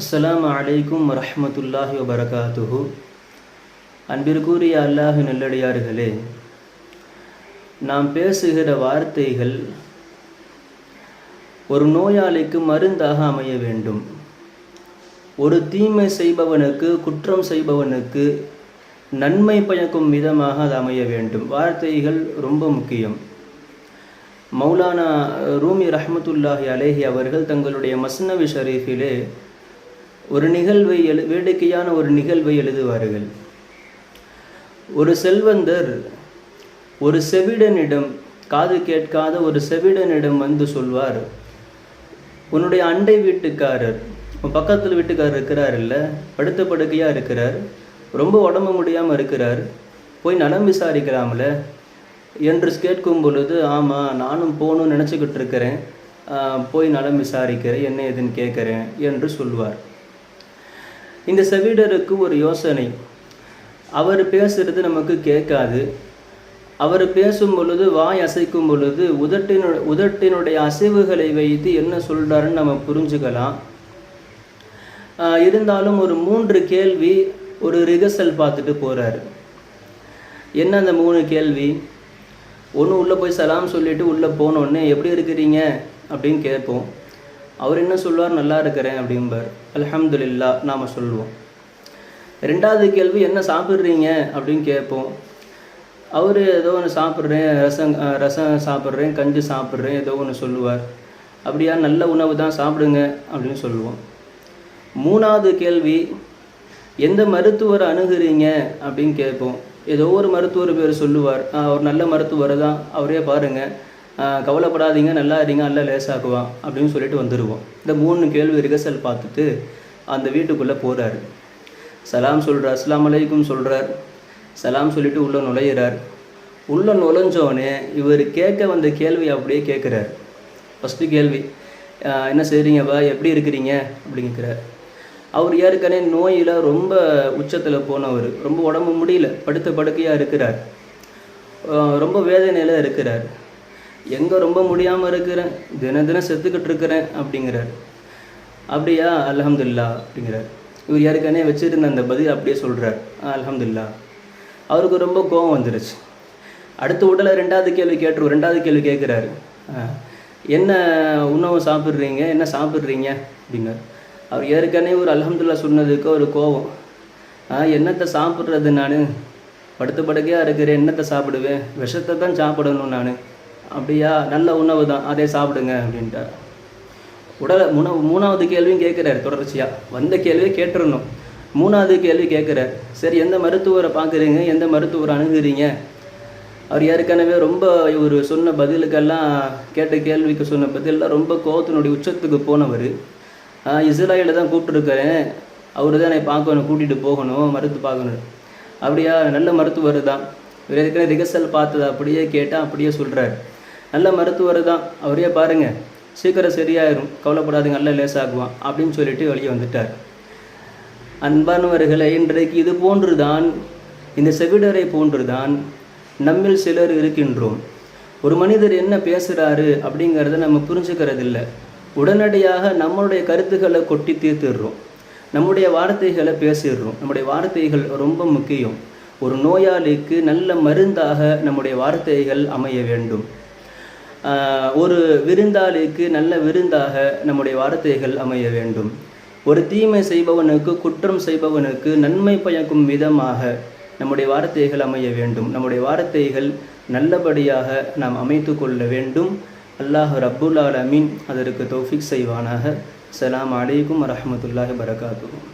அஸ்லாம் அலைக்கும் வரமத்துல்லாஹி வபரகாத்துஹு. அன்பிற்குரிய அல்லாஹு நல்லடியார்களே நாம் பேசுகிற வார்த்தைகள் ஒரு நோயாளிக்கு மருந்தாக அமைய வேண்டும். ஒரு தீமை செய்பவனுக்கு குற்றம் செய்பவனுக்கு நன்மை பயக்கும் விதமாக அது அமைய வேண்டும். வார்த்தைகள் ரொம்ப முக்கியம். மௌலானா ரூமி ரஹமத்துல்லாஹி அலேஹி அவர்கள் தங்களுடைய மஸ்னவி ஷரீஃபிலே ஒரு நிகழ்வை எழு வேடிக்கையான ஒரு நிகழ்வை எழுதுவார்கள். ஒரு செல்வந்தர் ஒரு செவிடனிடம் காது கேட்காத ஒரு செவிடனிடம் வந்து சொல்வார் உன்னுடைய அண்டை வீட்டுக்காரர் உன் பக்கத்தில் வீட்டுக்காரர் இருக்கிறார் இல்லை படுத்த படுக்கையாக இருக்கிறார் ரொம்ப உடம்பு முடியாமல் இருக்கிறார் போய் நலம் விசாரிக்கலாம்ல? என்று கேட்கும் பொழுது ஆமாம் நானும் போகணும்னு நினச்சிக்கிட்டு இருக்கிறேன். போய் நலம் விசாரிக்கிறேன் என்ன ஏதுன்னு கேட்குறேன் என்று சொல்வார். இந்த செவிடருக்கு ஒரு யோசனை. அவர் பேசுறது நமக்கு கேட்காது. அவர் பேசும் பொழுது வாய் அசைக்கும் பொழுது உதட்டினு உதட்டினுடைய அசைவுகளை வைத்து என்ன சொல்கிறாருன்னு நம்ம புரிஞ்சுக்கலாம். இருந்தாலும் ஒரு மூன்று கேள்வி ஒரு ரிகர்சல் பார்த்துட்டு போகிறாரு என்ன அந்த மூணு கேள்வி? ஒன்று உள்ளே போய் சலாம் சொல்லிவிட்டு உள்ளே போனோடனே எப்படி இருக்கிறீங்க? அப்படின்னு கேட்போம். அவர் என்ன சொல்லுவார்? நல்லா இருக்கிறேன் அப்படிம்பார். அலமதுல்லா நாம் சொல்லுவோம். ரெண்டாவது கேள்வி என்ன சாப்பிட்றீங்க? அப்படின்னு கேட்போம். அவர் ஏதோ ஒன்று சாப்பிட்றேன் ரசம் ரசம் சாப்பிட்றேன் கஞ்சி சாப்பிட்றேன் ஏதோ ஒன்று சொல்லுவார். அப்படியா? நல்ல உணவு தான் சாப்பிடுங்க அப்படின்னு சொல்லுவோம். மூணாவது கேள்வி எந்த மருத்துவரை அணுகுறீங்க? அப்படின்னு கேட்போம். ஏதோ ஒரு மருத்துவர் பேர் சொல்லுவார். அவர் நல்ல மருத்துவர் தான். அவரே பாருங்கள் கவலைப்படாதீங்க நல்லா இருங்க நல்லா லேசாக்குவான் அப்படின்னு சொல்லிட்டு வந்துடுவோம் இந்த மூணு கேள்வி ரிகர்சல் பார்த்துட்டு அந்த வீட்டுக்குள்ளே போகிறாரு சலாம் சொல்கிறார் அஸ்லாம் அலைக்கும் சொல்கிறார் சலாம் சொல்லிட்டு உள்ளே நுழையிறார். உள்ளே நுழைஞ்சோடனே இவர் கேட்க வந்த கேள்வி அப்படியே கேட்குறார். ஃபஸ்ட்டு கேள்வி என்ன செய்கிறீங்கப்பா எப்படி இருக்கிறீங்க? அப்படிங்கிறார் அவர் ஏற்கனவே நோயில் ரொம்ப உச்சத்தில் போனவர். ரொம்ப உடம்பு முடியல படுத்த படுக்கையாக இருக்கிறார். ரொம்ப வேதனையில் இருக்கிறார். எங்கே ரொம்ப முடியாமல் இருக்கிறேன்? தின தினம் செத்துக்கிட்டு இருக்கிறேன் அப்படிங்கிறார். அப்படியா? அலமதுல்லா அப்படிங்கிறார். இவர் ஏற்கனவே வச்சுருந்த அந்த பதில் அப்படியே சொல்கிறார் அலமதுல்லா அவருக்கு ரொம்ப கோபம் வந்துருச்சு. அடுத்த உடலை ரெண்டாவது கேள்வி கேட்டுருவோம் ரெண்டாவது கேள்வி கேட்குறாரு. என்ன உணவு சாப்பிட்றீங்க? என்ன சாப்பிட்றீங்க? அப்படின்னார். அவர் ஏற்கனவே ஒரு அலமதுல்லா சொன்னதுக்கு ஒரு கோபம் என்னத்தை சாப்பிட்றது நான்? படுத்த படுக்கையாக இருக்கிறேன் என்னத்தை சாப்பிடுவேன்? விஷத்தை தான் சாப்பிடணும் நான். அப்படியா? நல்ல உணவு தான். அதே சாப்பிடுங்க அப்படின்ட்டார். உடலை முன மூணாவது கேள்வியும் கேட்குறாரு தொடர்ச்சியாக வந்த கேள்வியை கேட்டுருணும் மூணாவது கேள்வி கேட்குறார். சரி எந்த மருத்துவரை பார்க்குறீங்க? எந்த மருத்துவரை அணுகுறீங்க? அவர் ஏற்கனவே ரொம்ப இவர் சொன்ன பதிலுக்கெல்லாம் கேட்ட கேள்விக்கு சொன்ன பதிலெலாம் ரொம்ப கோவத்தினுடைய உச்சத்துக்கு போனவர். இஸ்ரேலில் தான் கூப்பிட்டுருக்கிறேன். அவர் தான் என்னை பார்க்கணும் கூட்டிகிட்டு போகணும் மருத்து பார்க்கணும். அப்படியா? நல்ல மருத்துவர் தான். இவர் ஏற்கனவே ரிகர்சல் பார்த்தது அப்படியே கேட்டால் அப்படியே சொல்கிறார் நல்ல மருத்துவர் தான் அவரே பாருங்கள் சீக்கிரம் சரியாயிரும். கவலைப்படாதுங்க. நல்ல லேசாகுவான். அப்படின்னு சொல்லிட்டு வெளியே வந்துட்டார். அன்பானவர்களை இன்றைக்கு இது போன்றுதான் இந்த செவிடரை போன்றுதான் நம்மில் சிலர் இருக்கின்றோம். ஒரு மனிதர் என்ன பேசுகிறாரு அப்படிங்கிறத நம்ம புரிஞ்சுக்கிறதில்ல. உடனடியாக நம்மளுடைய கருத்துக்களை கொட்டி தீர்த்துடுறோம். நம்முடைய வார்த்தைகளை பேசிடுறோம். நம்முடைய வார்த்தைகள் ரொம்ப முக்கியம். ஒரு நோயாளிக்கு நல்ல மருந்தாக நம்முடைய வார்த்தைகள் அமைய வேண்டும். ஒரு விருந்தாளிக்கு நல்ல விருந்தாக நம்முடைய வார்த்தைகள் அமைய வேண்டும். ஒரு தீமை செய்பவனுக்கு குற்றம் செய்பவனுக்கு நன்மை பயக்கும் விதமாக நம்முடைய வார்த்தைகள் அமைய வேண்டும். நம்முடைய வார்த்தைகள் நல்லபடியாக நாம் அமைத்து கொள்ள வேண்டும். அல்லாஹ் ரப்புல் ஆலமீன் அதற்கு தௌஃபிக் செய்வானாக. சலாம் அலைக்கும் வரமத்துல்லாஹி வரகாத்து